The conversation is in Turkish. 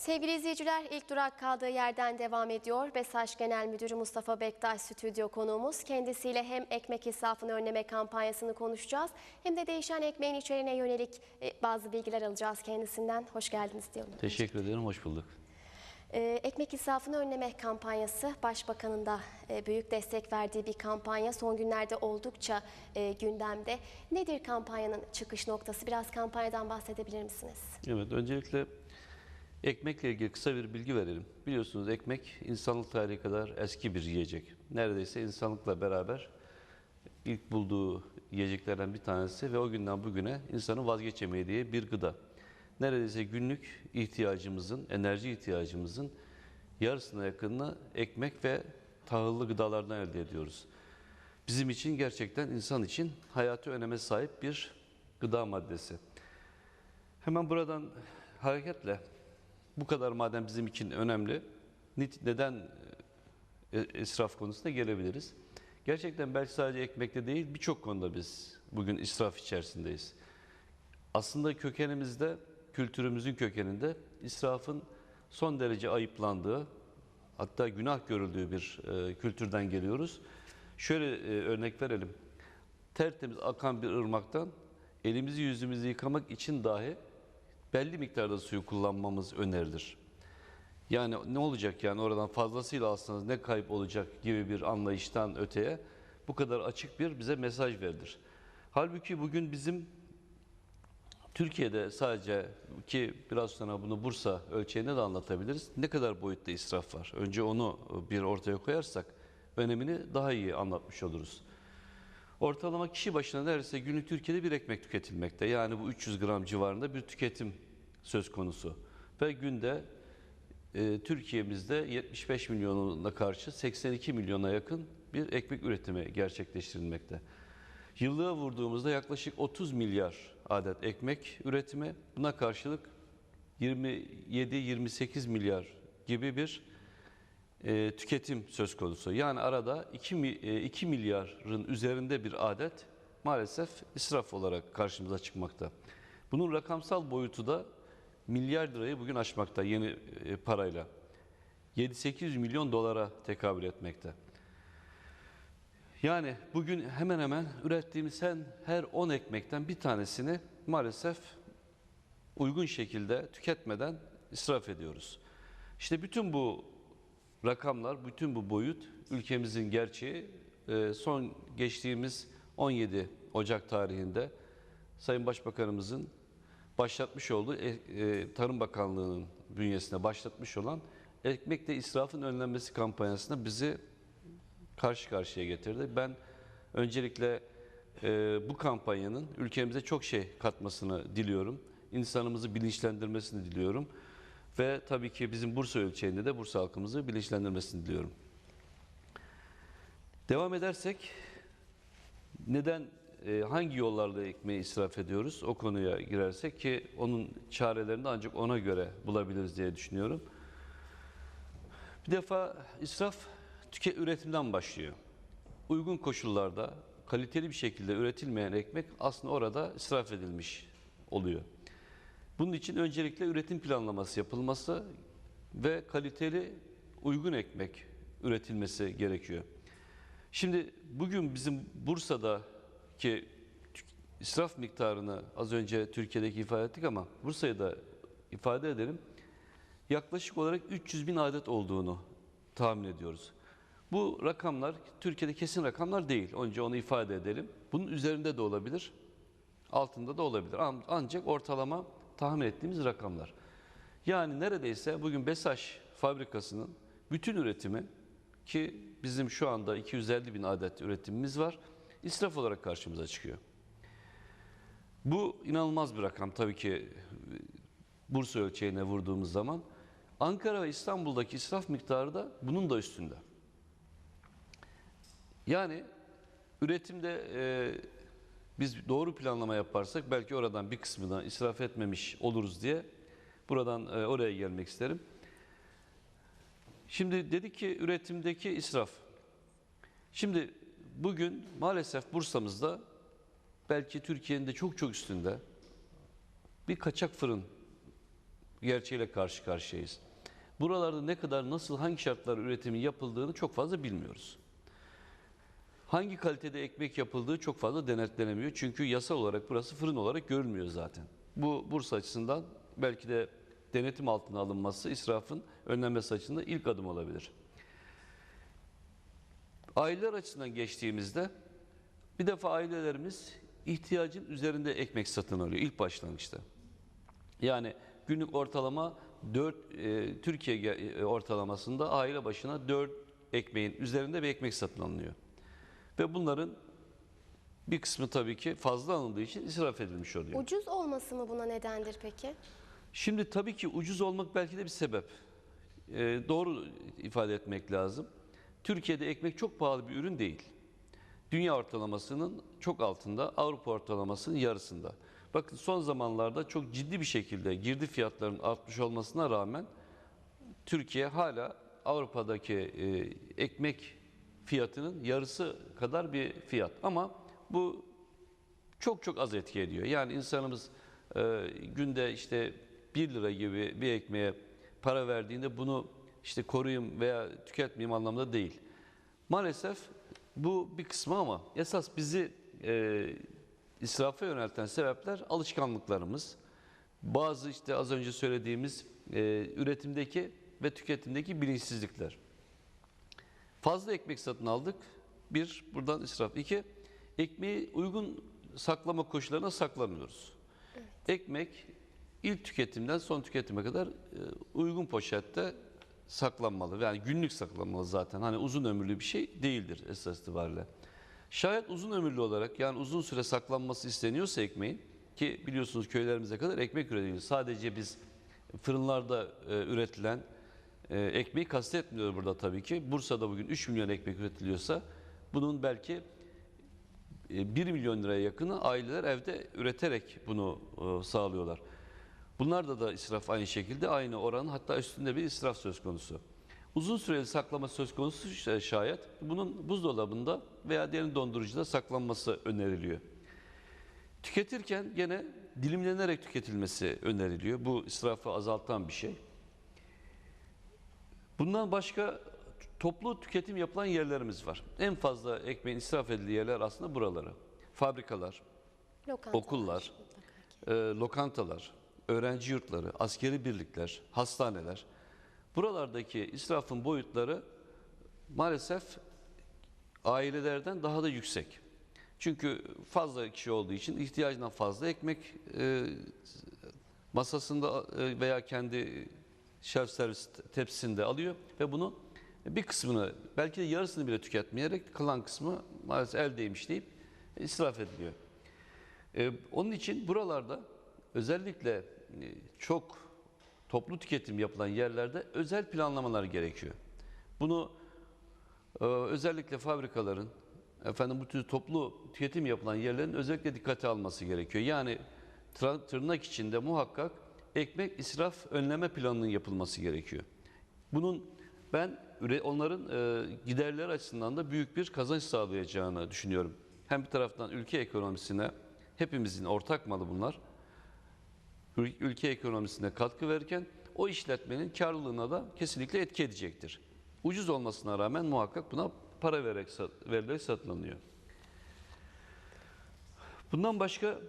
Sevgili izleyiciler ilk durak kaldığı yerden devam ediyor. Besaç Genel Müdürü Mustafa Bektaş stüdyo konuğumuz. Kendisiyle hem ekmek israfını önleme kampanyasını konuşacağız hem de değişen ekmeğin içeriğine yönelik e, bazı bilgiler alacağız kendisinden. Hoş geldiniz diyorum. Teşekkür ederim, hoş bulduk. Ee, Ekmek israfını önleme kampanyası Başbakanın da e, büyük destek verdiği bir kampanya. Son günlerde oldukça e, gündemde. Nedir kampanyanın çıkış noktası? Biraz kampanyadan bahsedebilir misiniz? Evet, öncelikle ekmekle ilgili kısa bir bilgi verelim. Biliyorsunuz ekmek insanlık tarihi kadar eski bir yiyecek. Neredeyse insanlıkla beraber ilk bulduğu yiyeceklerden bir tanesi ve o günden bugüne insanın vazgeçemediği bir gıda. Neredeyse günlük ihtiyacımızın, enerji ihtiyacımızın yarısına yakınını ekmek ve tahıllı gıdalardan elde ediyoruz. Bizim için gerçekten insan için hayatı öneme sahip bir gıda maddesi. Hemen buradan hareketle bu kadar madem bizim için önemli, neden e, israf konusuna gelebiliriz. Gerçekten belki sadece ekmekte değil birçok konuda biz bugün israf içerisindeyiz. Aslında kökenimizde, kültürümüzün kökeninde israfın son derece ayıplandığı, hatta günah görüldüğü bir e, kültürden geliyoruz. Şöyle e, örnek verelim. Tertemiz akan bir ırmaktan elimizi yüzümüzü yıkamak için dahi belli miktarda suyu kullanmamız önerilir. Yani ne olacak yani oradan fazlasıyla alsanız ne kayıp olacak gibi bir anlayıştan öteye bu kadar açık bir bize mesaj verilir. Halbuki bugün bizim Türkiye'de sadece ki biraz sonra bunu Bursa ölçeğinde de anlatabiliriz. Ne kadar boyutta israf var? Önce onu bir ortaya koyarsak önemini daha iyi anlatmış oluruz. Ortalama kişi başına neredeyse günlük Türkiye'de bir ekmek tüketilmekte. Yani bu 300 gram civarında bir tüketim söz konusu. Ve günde e, Türkiye'mizde 75 milyonuna karşı 82 milyona yakın bir ekmek üretimi gerçekleştirilmekte. Yıllığa vurduğumuzda yaklaşık 30 milyar adet ekmek üretimi, buna karşılık 27-28 milyar gibi bir e, tüketim söz konusu. Yani arada 2, mi- e, 2 milyarın üzerinde bir adet maalesef israf olarak karşımıza çıkmakta. Bunun rakamsal boyutu da milyar lirayı bugün aşmakta yeni e, parayla. 7-800 milyon dolara tekabül etmekte. Yani bugün hemen hemen ürettiğimiz her 10 ekmekten bir tanesini maalesef uygun şekilde tüketmeden israf ediyoruz. İşte bütün bu rakamlar, bütün bu boyut ülkemizin gerçeği Ee, son geçtiğimiz 17 Ocak tarihinde Sayın Başbakanımızın başlatmış olduğu e, e, Tarım Bakanlığı'nın bünyesine başlatmış olan ekmekte israfın önlenmesi kampanyasında bizi karşı karşıya getirdi. Ben öncelikle e, bu kampanyanın ülkemize çok şey katmasını diliyorum. İnsanımızı bilinçlendirmesini diliyorum. Ve tabii ki bizim Bursa ölçeğinde de Bursa halkımızı bilinçlendirmesini diliyorum. Devam edersek neden e, hangi yollarla ekmeği israf ediyoruz o konuya girersek ki onun çarelerini ancak ona göre bulabiliriz diye düşünüyorum. Bir defa israf tüke üretimden başlıyor. Uygun koşullarda kaliteli bir şekilde üretilmeyen ekmek aslında orada israf edilmiş oluyor. Bunun için öncelikle üretim planlaması yapılması ve kaliteli uygun ekmek üretilmesi gerekiyor. Şimdi bugün bizim Bursa'daki israf miktarını az önce Türkiye'deki ifade ettik ama Bursa'yı da ifade edelim. Yaklaşık olarak 300 bin adet olduğunu tahmin ediyoruz. Bu rakamlar Türkiye'de kesin rakamlar değil. Önce onu ifade edelim. Bunun üzerinde de olabilir, altında da olabilir. An- Ancak ortalama tahmin ettiğimiz rakamlar. Yani neredeyse bugün Besaş fabrikasının bütün üretimi ki bizim şu anda 250 bin adet üretimimiz var, israf olarak karşımıza çıkıyor. Bu inanılmaz bir rakam tabii ki Bursa ölçeğine vurduğumuz zaman. Ankara ve İstanbul'daki israf miktarı da bunun da üstünde. Yani üretimde biz doğru planlama yaparsak belki oradan bir kısmını israf etmemiş oluruz diye buradan e, oraya gelmek isterim. Şimdi dedik ki üretimdeki israf. Şimdi bugün maalesef Bursa'mızda belki Türkiye'nin de çok çok üstünde bir kaçak fırın gerçeğiyle karşı karşıyayız. Buralarda ne kadar, nasıl, hangi şartlar üretimi yapıldığını çok fazla bilmiyoruz. Hangi kalitede ekmek yapıldığı çok fazla denetlenemiyor. Çünkü yasal olarak burası fırın olarak görülmüyor zaten. Bu Bursa açısından belki de denetim altına alınması israfın önlenmesi açısından ilk adım olabilir. Aileler açısından geçtiğimizde bir defa ailelerimiz ihtiyacın üzerinde ekmek satın alıyor ilk başlangıçta. Yani günlük ortalama 4 Türkiye ge- e, ortalamasında aile başına 4 ekmeğin üzerinde bir ekmek satın alınıyor. Ve bunların bir kısmı tabii ki fazla alındığı için israf edilmiş oluyor. Ucuz olması mı buna nedendir peki? Şimdi tabii ki ucuz olmak belki de bir sebep. Ee, doğru ifade etmek lazım. Türkiye'de ekmek çok pahalı bir ürün değil. Dünya ortalamasının çok altında, Avrupa ortalamasının yarısında. Bakın son zamanlarda çok ciddi bir şekilde girdi fiyatlarının artmış olmasına rağmen Türkiye hala Avrupa'daki e, ekmek fiyatının yarısı kadar bir fiyat. Ama bu çok çok az etki ediyor. Yani insanımız e, günde işte 1 lira gibi bir ekmeğe para verdiğinde bunu işte koruyayım veya tüketmeyeyim anlamda değil. Maalesef bu bir kısmı ama esas bizi e, israfa yönelten sebepler alışkanlıklarımız. Bazı işte az önce söylediğimiz e, üretimdeki ve tüketimdeki bilinçsizlikler. Fazla ekmek satın aldık. Bir, buradan israf. İki, ekmeği uygun saklama koşullarına saklamıyoruz. Ekmek ilk tüketimden son tüketime kadar e, uygun poşette saklanmalı. Yani günlük saklanmalı zaten. Hani uzun ömürlü bir şey değildir esas itibariyle. Şayet uzun ömürlü olarak yani uzun süre saklanması isteniyorsa ekmeğin ki biliyorsunuz köylerimize kadar ekmek üretiliyor. Sadece biz fırınlarda e, üretilen e, ekmeği kastetmiyoruz burada tabii ki. Bursa'da bugün 3 milyon ekmek üretiliyorsa bunun belki e, 1 milyon liraya yakını aileler evde üreterek bunu e, sağlıyorlar. Bunlarda da israf aynı şekilde aynı oranın hatta üstünde bir israf söz konusu. Uzun süreli saklama söz konusu şayet bunun buzdolabında veya derin dondurucuda saklanması öneriliyor. Tüketirken gene dilimlenerek tüketilmesi öneriliyor. Bu israfı azaltan bir şey. Bundan başka toplu tüketim yapılan yerlerimiz var. En fazla ekmeğin israf edildiği yerler aslında buraları. Fabrikalar, Lokantalar. Okullar. e, lokantalar, öğrenci yurtları, askeri birlikler, hastaneler. Buralardaki israfın boyutları maalesef ailelerden daha da yüksek. Çünkü fazla kişi olduğu için ihtiyacından fazla ekmek e, masasında e, veya kendi şerf servis tepsisinde alıyor ve bunu bir kısmını belki de yarısını bile tüketmeyerek kalan kısmı maalesef eldeymiş deyip israf ediliyor. Ee, onun için buralarda özellikle e, çok toplu tüketim yapılan yerlerde özel planlamalar gerekiyor. Bunu e, özellikle fabrikaların, efendim bu tür toplu tüketim yapılan yerlerin özellikle dikkate alması gerekiyor. Yani tırnak içinde muhakkak ekmek israf önleme planının yapılması gerekiyor. Bunun ben onların e, giderleri açısından da büyük bir kazanç sağlayacağını düşünüyorum. Hem bir taraftan ülke ekonomisine hepimizin ortak malı bunlar. Ül- Ülke ekonomisine katkı verirken o işletmenin karlılığına da kesinlikle etki edecektir. Ucuz olmasına rağmen muhakkak buna para vererek, verilerek satın alınıyor. Bundan başka